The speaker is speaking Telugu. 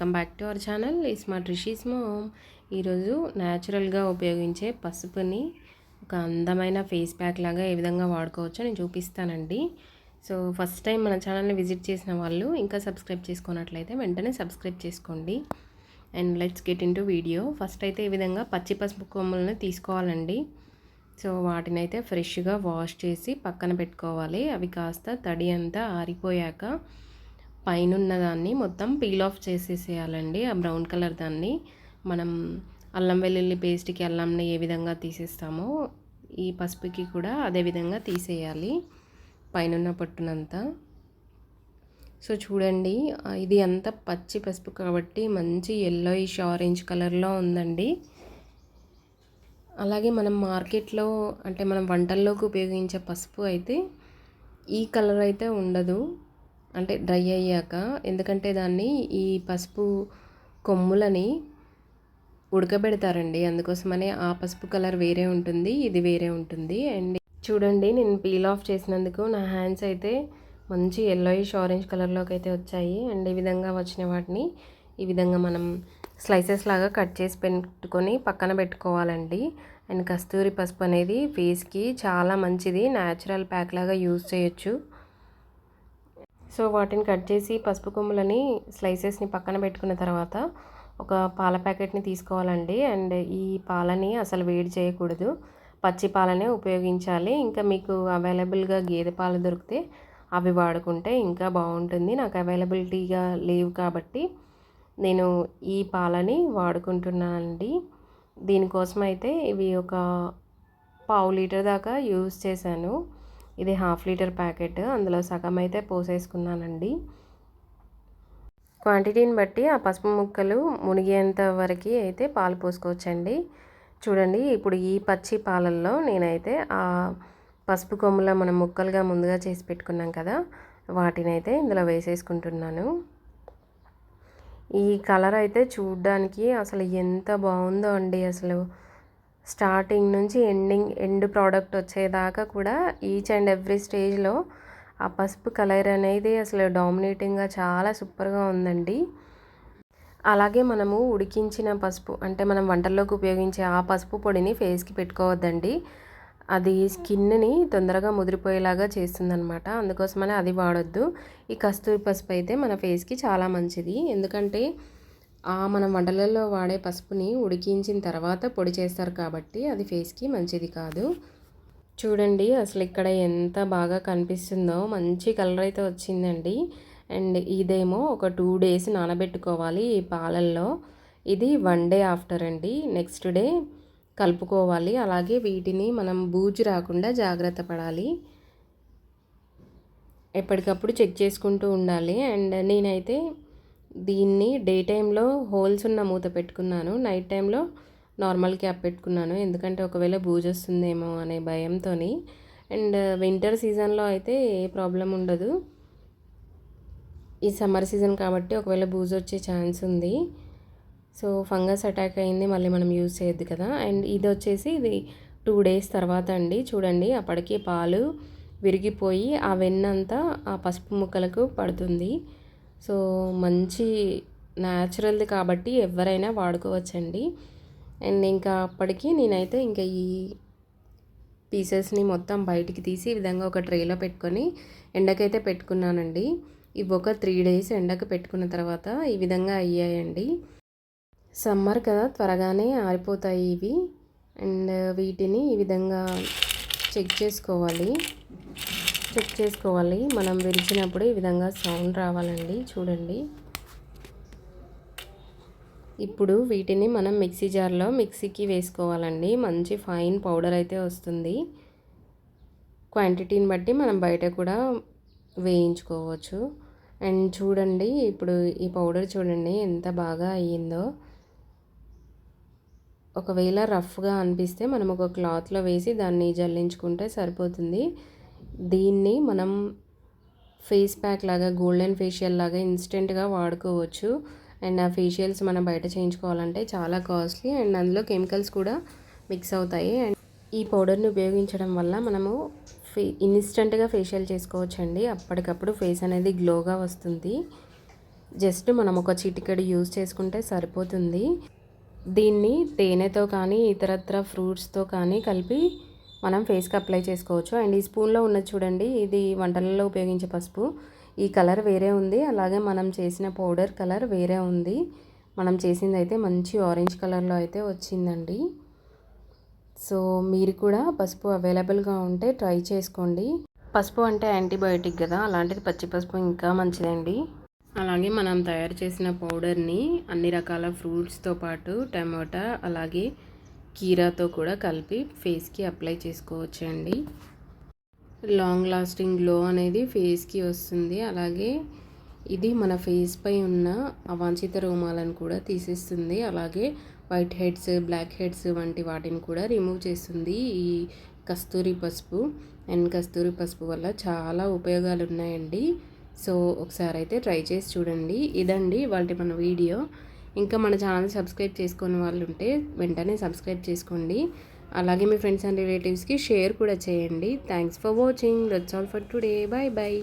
Welcome back to our channel. Smart Rishi's mom ఈరోజు న్యాచురల్గా ఉపయోగించే పసుపుని ఒక అందమైన ఫేస్ ప్యాక్ లాగా ఏ విధంగా వాడుకోవచ్చో నేను చూపిస్తానండి. సో ఫస్ట్ టైం మన ఛానల్ని విజిట్ చేసిన వాళ్ళు ఇంకా సబ్స్క్రైబ్ చేసుకున్నట్లయితే వెంటనే సబ్స్క్రైబ్ చేసుకోండి. And let's get in video. First అయితే ఈ విధంగా పచ్చి పసుపు కొమ్మలను తీసుకోవాలండి. సో వాటిని అయితే ఫ్రెష్గా వాష్ చేసి పక్కన పెట్టుకోవాలి. అవి కాస్త తడి అంతా ఆరిపోయాక పైన దాన్ని మొత్తం పీల్ ఆఫ్ చేసేసేయాలండి. ఆ బ్రౌన్ కలర్ దాన్ని మనం అల్లం వెల్లుల్లి పేస్ట్కి అల్లంని ఏ విధంగా తీసేస్తామో ఈ పసుపుకి కూడా అదే విధంగా తీసేయాలి పైన పట్టునంతా. సో చూడండి ఇది అంతా పచ్చి పసుపు కాబట్టి మంచి ఎల్లోయిష్ ఆరెంజ్ కలర్లో ఉందండి. అలాగే మనం మార్కెట్లో అంటే మనం వంటల్లోకి ఉపయోగించే పసుపు అయితే ఈ కలర్ అయితే ఉండదు. అంటే డ్రై అయ్యాక ఎందుకంటే దాన్ని ఈ పసుపు కొమ్ములని ఉడకబెడతారండి. అందుకోసమనే ఆ పసుపు కలర్ వేరే ఉంటుంది ఇది వేరే ఉంటుంది. అండ్ చూడండి నేను పీల్ ఆఫ్ చేసినందుకు నా హ్యాండ్స్ అయితే మంచి ఎల్లోయిష్ ఆరెంజ్ కలర్లోకి అయితే వచ్చాయి. అండ్ ఈ విధంగా వచ్చిన వాటిని ఈ విధంగా మనం స్లైసెస్ లాగా కట్ చేసి పెట్టుకొని పక్కన పెట్టుకోవాలండి. అండ్ కస్తూరి పసుపు అనేది ఫేస్కి చాలా మంచిది న్యాచురల్ ప్యాక్ లాగా యూజ్ చేయొచ్చు. సో వాటిని కట్ చేసి పసుపు కొమ్ములని స్లైసెస్ని పక్కన పెట్టుకున్న తర్వాత ఒక పాల ప్యాకెట్ని తీసుకోవాలండి. అండ్ ఈ పాలని అసలు వేడి చేయకూడదు. పచ్చి పాలనే ఉపయోగించాలి. ఇంకా మీకు అవైలబుల్గా గేదె పాలు దొరికితే అవి వాడుకుంటే ఇంకా బాగుంటుంది. నాకు అవైలబిలిటీగా లేవు కాబట్టి నేను ఈ పాలని వాడుకుంటున్నానండి. దీనికోసం అయితే ఇవి ఒక పావు లీటర్ దాకా యూజ్ చేశాను. ఇది హాఫ్ లీటర్ ప్యాకెట్. అందులో సగం అయితే పోసేసుకున్నానండి. క్వాంటిటీని బట్టి ఆ పసుపు ముక్కలు మునిగేంత వరకు అయితే పాలు పోసుకోవచ్చండి. చూడండి ఇప్పుడు ఈ పచ్చి పాలల్లో నేనైతే ఆ పసుపు కొమ్ముల మనం ముక్కలుగా ముందుగా చేసి పెట్టుకున్నాం కదా వాటినైతే ఇందులో వేసేసుకుంటున్నాను. ఈ కలర్ అయితే చూడ్డానికి అసలు ఎంత బాగుందో అండి అసలు. స్టార్టింగ్ నుంచి ఎండింగ్ ఎండ్ ప్రోడక్ట్ వచ్చేదాకా కూడా ఈచ్ అండ్ ఎవ్రీ స్టేజ్లో ఆ పసుపు కలర్ అనేది అసలు డామినేటింగ్గా చాలా సూపర్గా ఉందండి. అలాగే మనము ఉడికించిన పసుపు అంటే మనం వంటల్లోకి ఉపయోగించే ఆ పసుపు పొడిని ఫేస్కి పెట్టుకోవద్దండి. అది స్కిన్ని తొందరగా ముదిరిపోయేలాగా చేస్తుందనమాట అందుకోసమనే అది వాడొద్దు. ఈ కస్తూరి పసుపు అయితే మన ఫేస్కి చాలా మంచిది. ఎందుకంటే మనం వంటలలో వాడే పసుపుని ఉడికించిన తర్వాత పొడి చేస్తారు కాబట్టి అది ఫేస్కి మంచిది కాదు. చూడండి అసలు ఇక్కడ ఎంత బాగా కనిపిస్తుందో. మంచి కలర్ అయితే వచ్చిందండి. అండ్ ఇదేమో ఒక టూ డేస్ నానబెట్టుకోవాలి ఈ పాలల్లో. ఇది వన్ డే ఆఫ్టర్ అండి. నెక్స్ట్ డే కలుపుకోవాలి. అలాగే వీటిని మనం బూజు రాకుండా జాగ్రత్త పడాలి. ఎప్పటికప్పుడు చెక్ చేసుకుంటూ ఉండాలి. అండ్ నేనైతే దీన్ని డే టైంలో హోల్స్ ఉన్న మూత పెట్టుకున్నాను. నైట్ టైంలో నార్మల్ క్యాప్ పెట్టుకున్నాను. ఎందుకంటే ఒకవేళ బూజు వస్తుందేమో అనే భయంతో అండ్ వింటర్ సీజన్లో అయితే ఏ ప్రాబ్లం ఉండదు. ఈ సమ్మర్ సీజన్ కాబట్టి ఒకవేళ బూజు వచ్చే ఛాన్స్ ఉంది. సో ఫంగస్ అటాక్ అయింది. మళ్ళీ మనం యూజ్ చేయొద్దు కదా. అండ్ ఇది వచ్చేసి ఇది టూ డేస్ తర్వాత అండి. చూడండి. అప్పటికి పాలు విరిగిపోయి ఆ వెన్నంతా ఆ పసుపు ముక్కలకు పడుతుంది. సో మంచి న్యాచురల్ది కాబట్టి ఎవరైనా వాడుకోవచ్చండి. అండ్ ఇంకా అప్పటికి నేనైతే ఇంకా ఈ పీసెస్ని మొత్తం బయటికి తీసి ఈ విధంగా ఒక ట్రేలో పెట్టుకొని ఎండకైతే పెట్టుకున్నానండి. ఇవి ఒక త్రీ డేస్ ఎండకు పెట్టుకున్న తర్వాత ఈ విధంగా అయ్యాయండి. సమ్మర్ కదా త్వరగానే ఆరిపోతాయి ఇవి. అండ్ వీటిని ఈ విధంగా చెక్ చేసుకోవాలి. చెక్ చేసుకోవాలి. మనం విరిచినప్పుడు ఈ విధంగా సౌండ్ రావాలండి. చూడండి. ఇప్పుడు వీటిని మనం మిక్సీ జార్లో మిక్సీకి వేసుకోవాలండి. మంచి ఫైన్ పౌడర్ అయితే వస్తుంది. క్వాంటిటీని బట్టి మనం బయట కూడా వేయించుకోవచ్చు. అండ్ చూడండి ఇప్పుడు ఈ పౌడర్ చూడండి ఎంత బాగా అయ్యిందో. ఒకవేళ రఫ్గా అనిపిస్తే మనం ఒక క్లాత్లో వేసి దాన్ని జల్లించుకుంటే సరిపోతుంది. దీన్ని మనం ఫేస్ ప్యాక్ లాగా గోల్డెన్ ఫేషియల్ లాగా ఇన్స్టెంట్గా వాడుకోవచ్చు. అండ్ ఆ ఫేషియల్స్ మనం బయట చేయించుకోవాలంటే చాలా కాస్ట్లీ. అండ్ అందులో కెమికల్స్ కూడా మిక్స్ అవుతాయి. అండ్ ఈ పౌడర్ని ఉపయోగించడం వల్ల మనము ఫే ఇన్స్టెంట్గా ఫేషియల్ చేసుకోవచ్చండి. అప్పటికప్పుడు ఫేస్ అనేది గ్లోగా వస్తుంది. జస్ట్ మనం ఒక చిటికెడు యూజ్ చేసుకుంటే సరిపోతుంది. దీన్ని తేనెతో కానీ ఇతరత్ర ఫ్రూట్స్తో కానీ కలిపి మనం ఫేస్కి అప్లై చేసుకోవచ్చు. అండ్ ఈ స్పూన్లో ఉన్నది చూడండి ఇది వంటలలో ఉపయోగించే పసుపు. ఈ కలర్ వేరే ఉంది. అలాగే మనం చేసిన పౌడర్ కలర్ వేరే ఉంది. మనం చేసింది అయితే మంచి ఆరెంజ్ కలర్లో అయితే వచ్చిందండి. సో మీరు కూడా పసుపు అవైలబుల్గా ఉంటే ట్రై చేసుకోండి. పసుపు అంటే యాంటీబయోటిక్ కదా అలాంటిది పచ్చి పసుపు ఇంకా మంచిదండి. అలాగే మనం తయారు చేసిన పౌడర్ని అన్ని రకాల ఫ్రూట్స్తో పాటు టమాటా అలాగే కీరాతో కూడా కలిపి ఫేస్కి అప్లై చేసుకోవచ్చు అండి లాంగ్ లాస్టింగ్ గ్లో అనేది ఫేస్కి వస్తుంది. అలాగే ఇది మన ఫేస్ పై ఉన్న అవాంఛిత రోమాలను కూడా తీసేస్తుంది. అలాగే వైట్ హెడ్స్ బ్లాక్ హెడ్స్ వంటి వాటిని కూడా రిమూవ్ చేస్తుంది ఈ కస్తూరి పసుపు. అండ్ కస్తూరి పసుపు వల్ల చాలా ఉపయోగాలు ఉన్నాయండి. సో ఒకసారి అయితే ట్రై చేసి చూడండి. ఇదండి వాళ్ళ మన వీడియో. ఇంకా మన ఛానల్ సబ్స్క్రైబ్ చేసుకునే వాళ్ళు ఉంటే వెంటనే సబ్స్క్రైబ్ చేసుకోండి. అలాగే మీ ఫ్రెండ్స్ అండ్ రిలేటివ్స్కి షేర్ కూడా చేయండి. Thanks for watching. That's all for today. Bye bye